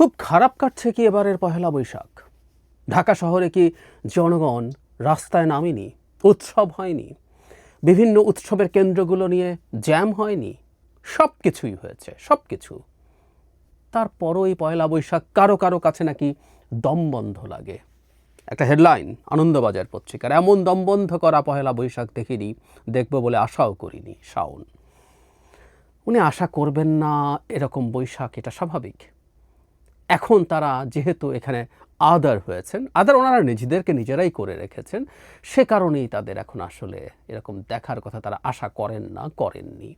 খুব খারাপ কাটছে কি এবারের পহেলা বৈশাখ? ঢাকা শহরে কি জনগণ রাস্তায় নামেনি? উৎসব হয়নি? বিভিন্ন উৎসবের কেন্দ্রগুলো নিয়ে জ্যাম হয়নি? সব কিছুই হয়েছে, সব কিছু। তারপরও এই পয়লা বৈশাখ কারও কারও কাছে নাকি দমবন্ধ লাগে। একটা হেডলাইন, আনন্দবাজার পত্রিকার, এমন দমবন্ধ করা পয়লা বৈশাখ দেখিনি, দেখব বলে আশাও করিনি শাওন। উনি আশা করবেন না এরকম বৈশাখ, এটা স্বাভাবিক? এখন তারা যেহেতু এখানে আদার হয়েছেন, আদার ওনারা নিজেদেরকে নিজেরাই করে রেখেছেন, সে কারণেই তাদের এখন আসলে এরকম দেখার কথা তারা আশা করেন না, করেননি।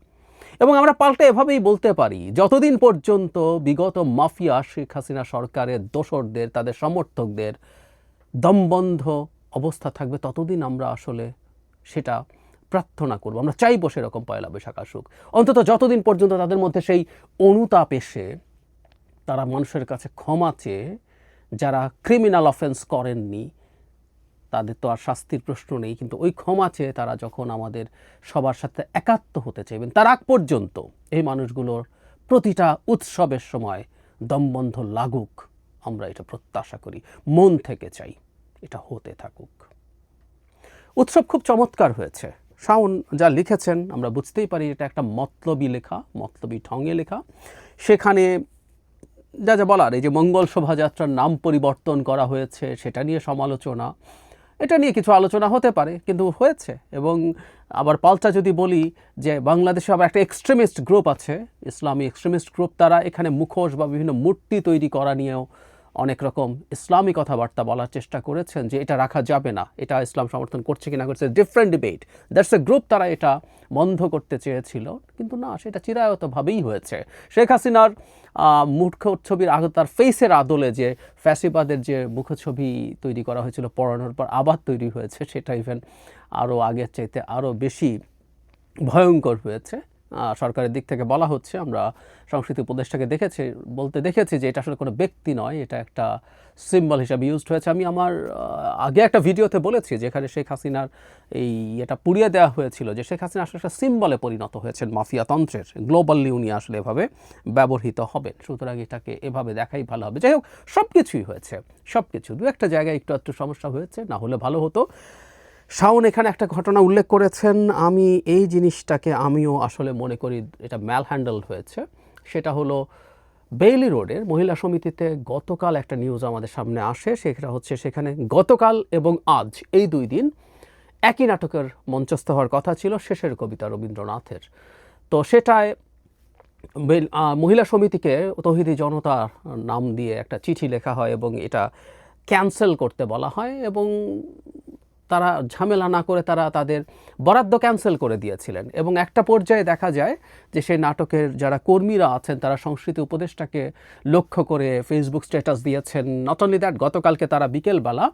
এবং আমরা পাল্টে এভাবেই বলতে পারি, যতদিন পর্যন্ত বিগত মাফিয়া শেখ হাসিনা সরকারের দোসরদের, তাদের সমর্থকদের দমবন্ধ অবস্থা থাকবে, ততদিন আমরা আসলে সেটা প্রার্থনা করব। আমরা চাইব সেরকম পয়লা বৈশাখ আসুক। অন্তত যতদিন পর্যন্ত তাদের মধ্যে সেই অনুতাপ এসে তারা মানুষের কাছে ক্ষমা চেয়ে যারা ক্রিমিনাল অফেন্স করেননি, তাদের তো আর শাস্তির প্রশ্ন নেই, কিন্তু ওই ক্ষমা চেয়ে তারা যখন আমাদের সবার সাথে একাত্ম হতে চাইবেন তার আগ পর্যন্ত এই মানুষগুলোর প্রতিটা উৎসবের সময় দমবন্ধ লাগুক, আমরা এটা প্রত্যাশা করি, মন থেকে চাই এটা হতে থাকুক। উৎসব খুব চমৎকার হয়েছে। শাওন যা লিখেছেন, আমরা বুঝতেই পারি এটা একটা মতলবী লেখা, মতলবী ঠঙে লেখা। সেখানে যা যা বলার, এই যে মঙ্গল শোভাযাত্রার নাম পরিবর্তন করা হয়েছে, সেটা নিয়ে সমালোচনা। এটা নিয়ে কিছু আলোচনা হতে পারে, কিন্তু হয়েছে। এবং আবার পাল্টা যদি বলি যে বাংলাদেশে আবার একটা এক্সট্রিমিস্ট গ্রুপ আছে, ইসলামী এক্সট্রিমিস্ট গ্রুপ তারা এখানে মুখোশ বা বিভিন্ন মূর্তি তৈরি করা নিয়েও অনেক রকম ইসলামী কথাবার্তা বলার চেষ্টা করেছেন যে এটা রাখা যাবে না, এটা ইসলাম সমর্থন করছে কি না করছে different debate that's a group তারা এটা বন্ধ করতে চেয়েছিল, কিন্তু না, সেটা চিরায়তভাবেই হয়েছে। শেখ হাসিনার মুখছবির আগে, তার ফেসের আদলে যে ফ্যাসিবাদের যে মুখছবি তৈরি করা হয়েছিল, পড়ানোর পর আবার তৈরি হয়েছে, সেটা ইভেন আরও আগের চাইতে আরও বেশি ভয়ঙ্কর হয়েছে। সরকারের দিক থেকে বলা হচ্ছে, আমরা সংস্কৃতি উপদেষ্টাকে দেখেছি, বলতে দেখেছি যে এটা আসলে কোনো ব্যক্তি নয়, এটা একটা সিম্বল হিসাবে ইউজড হয়েছে। আমি আমার আগে একটা ভিডিওতে বলেছি যেখানে শেখ হাসিনার এই এটা পুড়িয়ে দেওয়া হয়েছিল যে শেখ হাসিনা আসলে একটা সিম্বলে পরিণত হয়েছেন মাফিয়া তন্ত্রের গ্লোবালি উনি আসলে এভাবে ব্যবহৃত হবেন সুতরাং এটাকে এভাবে দেখাই ভালো হবে। যাই হোক সব কিছুই হয়েছে সব কিছু দু একটা জায়গায় একটু একটু সমস্যা হয়েছে, না হলে ভালো হতো। শাওন এখানে একটা ঘটনা উল্লেখ করেছেন। আমি এই জিনিসটাকে আমিও আসলে মনে করি এটা ম্যাল হ্যান্ডেল হয়েছে। সেটা হলো বেইলি রোডের মহিলা সমিতিতে গতকাল একটা নিউজ আমাদের সামনে আসে। সেটা হচ্ছে সেখানে গতকাল এবং আজ এই দুই দিন একই নাটকের মঞ্চস্থ হওয়ার কথা ছিল শেষের কবিতা রবীন্দ্রনাথের। তো সেটায় মহিলা সমিতিকে তহিদি জনতার নাম দিয়ে একটা চিঠি লেখা হয় এবং এটা ক্যান্সেল করতে বলা হয় এবং তারা ঝামেলা না করে তারা তাদের বরাদ্দ ক্যান্সেল করে দিয়েছিলেন। এবং একটা পর্যায়ে দেখা যায় যে সেই নাটকের যারা কর্মীরা আছেন, তারা সংস্কৃতি উপদেষ্টাকে লক্ষ্য করে ফেসবুক স্ট্যাটাস দিয়েছেন। নট অনলি দ্যাট গতকালকে তারা বিকেলবেলা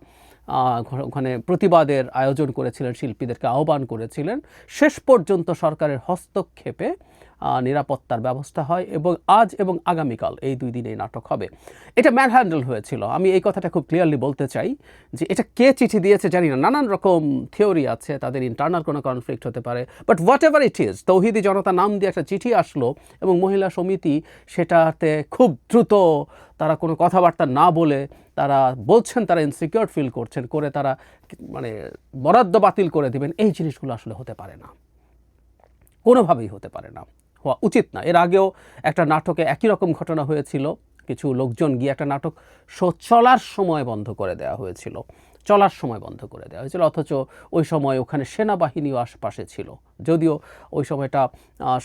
ওখানে প্রতিবাদের আয়োজন করেছিলেন, শিল্পীদেরকে আহ্বান করেছিলেন। শেষ পর্যন্ত সরকারের হস্তক্ষেপে নিরাপত্তার ব্যবস্থা হয় এবং আজ এবং আগামীকাল এই দুই দিন নাটক হবে। এটা ম্যান হ্যান্ডেল হয়েছিল। আমি এই কথাটা খুব ক্লিয়ারলি বলতে চাই যে এটা কে চিঠি দিয়েছে জানি না। নানান রকম থিওরি আছে, তাদের ইন্টারনাল কোনো কনফ্লিক্ট হতে পারে। But whatever it is তৌহিদি জনতা নাম দিয়ে একটা চিঠি আসলো এবং মহিলা সমিতি সেটাতে খুব দ্রুত তারা কোনো কথাবার্তা না বলে তারা বলছেন, তারা ইনসিকিউর ফিল করছেন, করে তারা মানে বরাদ্দ বাতিল করে দিবেন। এই জিনিসগুলো আসলে হতে পারে না। কোনোভাবেই হতে পারে না। হওয়া উচিত না। এর আগেও একটা নাটকে একই রকম ঘটনা হয়েছিল। কিছু লোকজন গিয়ে একটা নাটক শো চলার সময় বন্ধ করে দেওয়া হয়েছিল। চলার সময় বন্ধ করে দেওয়া হয়েছিল, অথচ ওই সময় ওখানে সেনাবাহিনীও আশপাশে ছিল। যদিও ওই সময়টা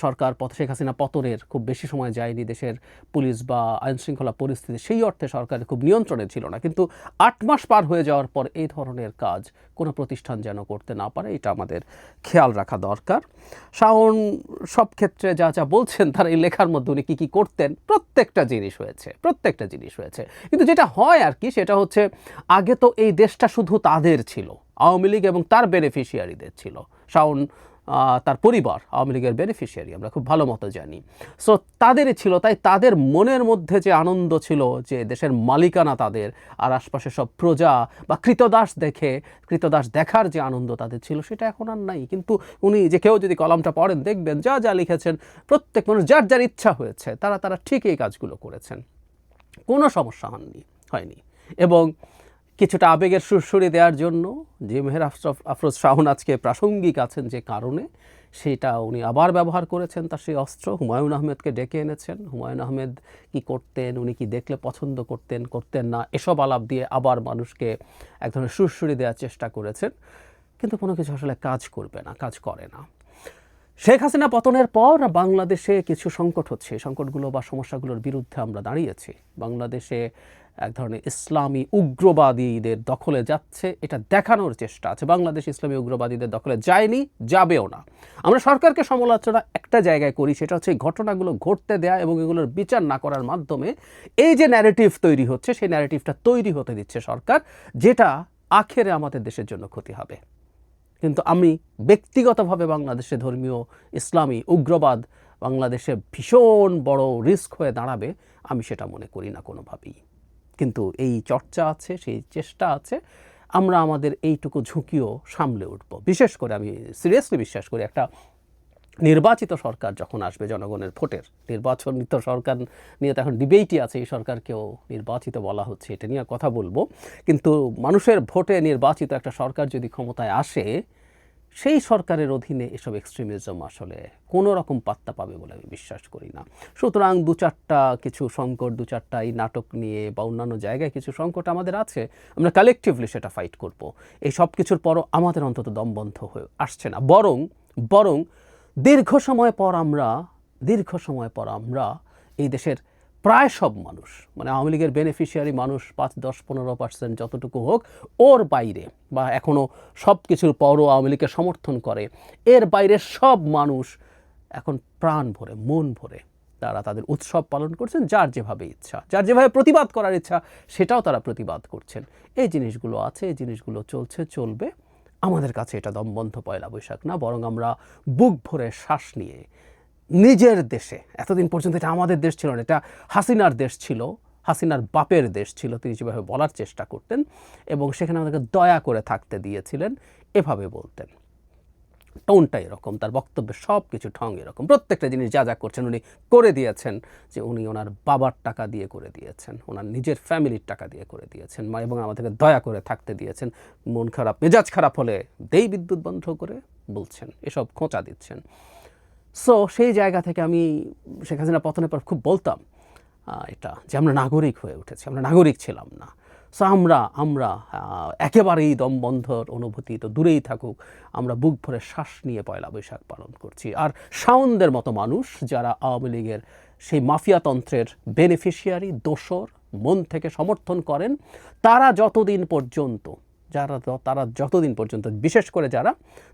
সরকার পথ, শেখ হাসিনা পতনের খুব বেশি সময় যায়নি, দেশের পুলিশ বা আইনশৃঙ্খলা পরিস্থিতি, সেই অর্থে সরকারের খুব নিয়ন্ত্রণে ছিল না। কিন্তু আট মাস পার হয়ে যাওয়ার পর এই ধরনের কাজ কোনো প্রতিষ্ঠান যেন করতে না পারে, এটা আমাদের খেয়াল রাখা দরকার। শাওন, সব ক্ষেত্রে যা যা বলছেন, তার এই লেখার মধ্যে উনি কী কী করতেন, প্রত্যেকটা জিনিস হয়েছে, প্রত্যেকটা জিনিস হয়েছে। কিন্তু যেটা হয় আর কি, সেটা হচ্ছে, আগে তো এই দেশটা শুধু তাদের ছিল, আওয়ামী লীগ এবং তার বেনিফিশিয়ারিদের ছিল। শাওন তার পরিবার আওয়ামী লীগের বেনিফিশিয়ারি আমরা খুব ভালো মতো জানি। সো তাদেরই ছিল, তাই তাদের মনের মধ্যে যে আনন্দ ছিল যে দেশের মালিকানা তাদের, আর আশপাশে সব প্রজা বা কৃতদাস দেখে, কৃতদাস দেখার যে আনন্দ তাদের ছিল, সেটা এখন আর নাই। কিন্তু উনি যে কেউ যদি কলমটা পড়েন, দেখবেন যা যা লিখেছেন, প্রত্যেক মানুষ যার যার ইচ্ছা হয়েছে, তারা তারা ঠিক এই কাজগুলো করেছেন। কোনো সমস্যা হননি, হয়নি। এবং কিছুটা আবেগের সুরসুরি দেওয়ার জন্য যে মেহের আফরফ, আফরোজ শাহন আজকে প্রাসঙ্গিক আছেন যে কারণে সেটা উনি আবার ব্যবহার করেছেন তার সেই অস্ত্র। হুমায়ুন আহমেদকে ডেকে এনেছেন। হুমায়ুন আহমেদ কি করতেন, উনি কি দেখলে পছন্দ করতেন করতেন না, এসব আলাপ দিয়ে আবার মানুষকে এক ধরনের সুরসুরি দেওয়ার চেষ্টা করেছেন। কিন্তু কোনো কিছু আসলে কাজ করবে না, কাজ করে না। শেখ হাসিনা পতনের পর বাংলাদেশে কিছু সংকট হচ্ছে। সংকটগুলো বা সমস্যাগুলোর বিরুদ্ধে আমরা দাঁড়িয়েছি। বাংলাদেশে এক ধরনের ইসলামী উগ্রবাদীদের দখলে যাচ্ছে, এটা দেখানোর চেষ্টা আছে। বাংলাদেশ ইসলামী উগ্রবাদীদের দখলে যায়নি, যাবেও না। আমরা সরকারকে সমালোচনা একটা জায়গায় করি, সেটা হচ্ছে ঘটনাগুলো ঘটতে দেয়া এবং এগুলোর বিচার না করার মাধ্যমে এই যে ন্যারেটিভ তৈরি হচ্ছে, সেই ন্যারেটিভটা তৈরি হতে দিচ্ছে সরকার, যেটা আখেরে আমাদের দেশের জন্য ক্ষতি হবে। কিন্তু আমি ব্যক্তিগতভাবে বাংলাদেশে ধর্মীয় ইসলামী উগ্রবাদ বাংলাদেশে ভীষণ বড় রিস্ক হয়ে দাঁড়াবে, আমি সেটা মনে করি না কোনোভাবেই। কিন্তু এই চর্চা আছে, সেই চেষ্টা আছে, আমরা আমাদের এইটুকু ঝুঁকিও সামলে উঠব। বিশেষ করে আমি সিরিয়াসলি বিশ্বাস করি, একটা নির্বাচিত সরকার যখন আসবে জনগণের ভোটের নির্বাচনিত সরকার নিয়ে তো এখন ডিবেটই আছে, এই সরকারকেও নির্বাচিত বলা হচ্ছে, এটা নিয়ে কথা বলব। কিন্তু মানুষের ভোটে নির্বাচিত একটা সরকার যদি ক্ষমতায় আসে সেই সরকারের অধীনে এসব এক্সট্রিমিজম আসলে কোনো রকম পাত্তা পাবে বলে আমি বিশ্বাস করি না। সুতরাং দু চারটা কিছু সংকট, দু চারটা এই নাটক নিয়ে বা অন্যান্য জায়গায় কিছু সংকট আমাদের আছে, আমরা কালেকটিভলি সেটা ফাইট করব। এই সব কিছুর পরও আমাদের অন্তত দমবন্ধ হয়ে আসছে না। বরং বরং দীর্ঘ সময় পর আমরা, দীর্ঘ সময় পর আমরা এই দেশের প্রায় সব মানুষ মানে আওয়ামী লীগের বেনিফিশিয়ারি মানুষ পাঁচ, দশ, পনেরো পার্সেন্ট যতটুকু হোক, ওর বাইরে বা এখনও সব কিছুর পরও আওয়ামী লীগকে সমর্থন করে, এর বাইরে সব মানুষ এখন প্রাণ ভরে, মন ভরে তারা তাদের উৎসব পালন করছেন যার যেভাবে ইচ্ছা, যার যেভাবে প্রতিবাদ করার ইচ্ছা, সেটাও তারা প্রতিবাদ করছেন। এই জিনিসগুলো আছে, এই জিনিসগুলো চলছে, চলবে। আমাদের কাছে এটা দমবন্ধ পয়লা বৈশাখ না, বরং আমরা বুক ভরে শ্বাস নিয়ে নিজের দেশে, এতদিন পর্যন্ত এটা আমাদের দেশ ছিল না, এটা হাসিনার দেশ ছিল, হাসিনার বাপের দেশ ছিল, তিনি যেভাবে বলার চেষ্টা করতেন এবং সেখানে আমাদেরকে দয়া করে থাকতে দিয়েছিলেন, এভাবে বলতেন। টোনটা এরকম, তার বক্তব্যের সব কিছু ঠং এরকম। প্রত্যেকটা জিনিস যা যা করছেন উনি করে দিয়েছেন, যে উনি ওনার বাবার টাকা দিয়ে করে দিয়েছেন, ওনার নিজের ফ্যামিলির টাকা দিয়ে করে দিয়েছেন, মা এবং আমাদেরকে দয়া করে থাকতে দিয়েছেন। মন খারাপ, মেজাজ খারাপ হলে দেই বিদ্যুৎ বন্ধ করে বলছেন, এসব খোঁচা দিচ্ছেন। সো সেই জায়গা থেকে আমি শেখ হাসিনা পতনের পর খুব বলতাম এটা যে আমরা নাগরিক হয়ে উঠেছি, আমরা নাগরিক ছিলাম না। সো আমরা আমরা একেবারেই দমবন্ধর অনুভূতি তো দূরেই থাকুক, আমরা বুক ভরে শ্বাস নিয়ে পয়লা বৈশাখ পালন করছি। আর শাওনদের মতো মানুষ যারা আওয়ামী লীগের সেই মাফিয়াতন্ত্রের বেনিফিশিয়ারি দোসর মন থেকে সমর্থন করেন, তারা যতদিন পর্যন্ত যারা তারা যতদিন পর্যন্ত, বিশেষ করে যারা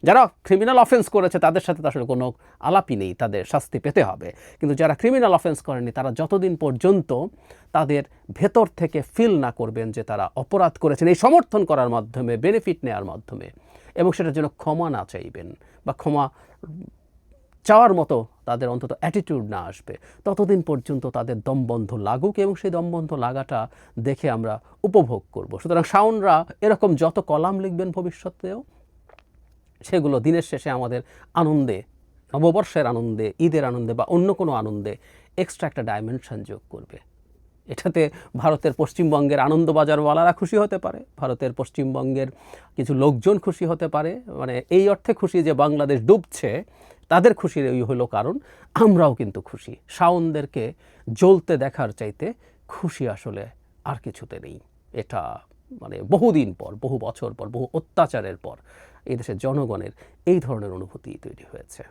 যারা ক্রিমিনাল অফেন্স করেছে, তাদের সাথে আসলে কোনো আলাপই নেই, তাদের শাস্তি পেতে হবে। কিন্তু যারা ক্রিমিনাল অফেন্স করেনি তারা যতদিন পর্যন্ত তাদের ভেতর থেকে ফিল না করবেন যে তারা অপরাধ করেছেন, এই সমর্থন করার মাধ্যমে বেনিফিট নেওয়ার মাধ্যমে, এবং সেটার জন্য ক্ষমা না চাইবেন বা ক্ষমা চাওয়ার মতো তাদের অন্তত অ্যাটিটিউড না আসবে। ততদিন পর্যন্ত তাদের দমবন্ধ লাগুক এবং সেই দমবন্ধ লাগাটা দেখে আমরা উপভোগ করব। সুতরাং শাওনরা এরকম যত কলাম লিখবেন ভবিষ্যতেও, সেগুলো দিনের শেষে আমাদের আনন্দে, নববর্ষের আনন্দে, ঈদের আনন্দে বা অন্য কোনো আনন্দে এক্সট্রা একটা ডাইমেনশন যোগ করবে। এটাতে ভারতের পশ্চিমবঙ্গের আনন্দবাজারওয়ালারা খুশি হতে পারে, ভারতের পশ্চিমবঙ্গের কিছু লোকজন খুশি হতে পারে মানে এই অর্থে খুশি যে বাংলাদেশ ডুবছে, তাদের খুশির এই হলো কারণ, আমরাও কিন্তু খুশি। শাওনদেরকে জ্বলতে দেখার চাইতে খুশি আসলে আর কিছুতে নেই। এটা মানে বহুদিন পর, বহু বছর পর, বহু অত্যাচারের পর এই দেশের জনগণের এই ধরনের অনুভূতি তৈরি হয়েছে।